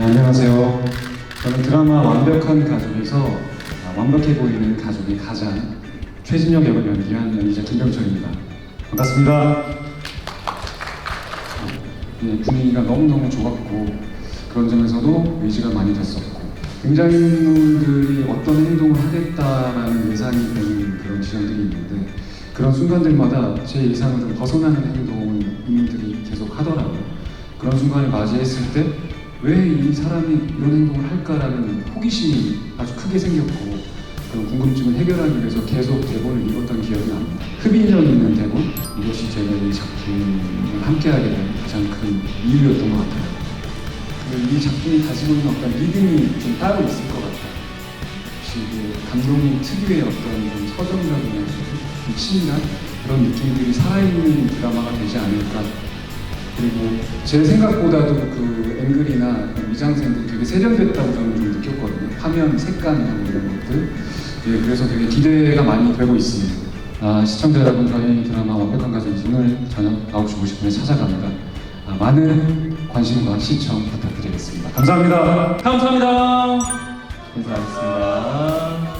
안녕하세요. 저는 드라마 완벽한 가족에서 아, 완벽해 보이는 가족의 가장 최진혁 역을 연기한 연기자 김병철입니다. 반갑습니다. 네, 분위기가 너무너무 좋았고 그런 점에서도 의지가 많이 됐었고 등장인물들이 어떤 행동을 하겠다라는 예상이 되는 그런 지점들이 있는데 그런 순간들마다 제 예상을 좀 벗어나는 행동을 인물들이 계속 하더라고요. 그런 순간을 맞이했을 때 왜 이 사람이 이런 행동을 할까라는 호기심이 아주 크게 생겼고 그런 궁금증을 해결하기 위해서 계속 대본을 읽었던 기억이 납니다. 흡인력 있는 대본 이것이 제가 이 작품을 함께하게 된 가장 큰 이유였던 것 같아요. 이 작품이 가지고 있는 어떤 리듬이 좀 따로 있을 것 같아요. 역시 그 감독님 특유의 어떤 좀 서정적인 좀 친밀한 그런 느낌들이 살아있는 드라마가 되지 않을까. 그리고 제 생각보다도 그 세련됐다고 저는 좀 느꼈거든요. 화면 뭐 이런 것들. 예, 그래서 되게 기대가 많이 되고 있습니다. 아, 시청자 여러분, 저희 드라마 완벽한 가정 오늘 저녁 9시 50분에 찾아갑니다. 아, 많은 관심과 시청 부탁드리겠습니다. 감사합니다. 감사합니다. 인사하겠습니다.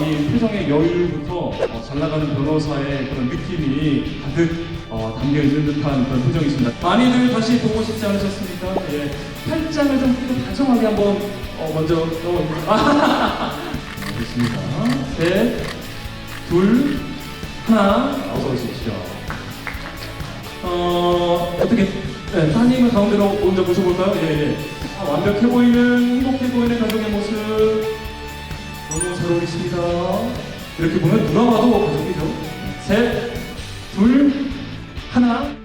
이 표정의 여유부터 어, 잘 나가는 변호사의 그런 느낌이 가득 어, 담겨 있는 듯한 그런 표정이십니다. 많이들 다시 보고 싶지 않으셨습니까? 예. 팔짱을 좀 그래도 다정하게 한번 어, 먼저. 아, 알겠습니다. 셋, 둘, 하나, 어서 오십시오. 어, 어떻게, 네, 따님을 가운데로 먼저 모셔볼까요? 예, 예. 아, 완벽해 보이는, 행복해 보이는 가족의 모습. 너무 잘 어울리십니다. 이렇게 보면 누가 봐도 가족이죠. 셋, 둘, 하나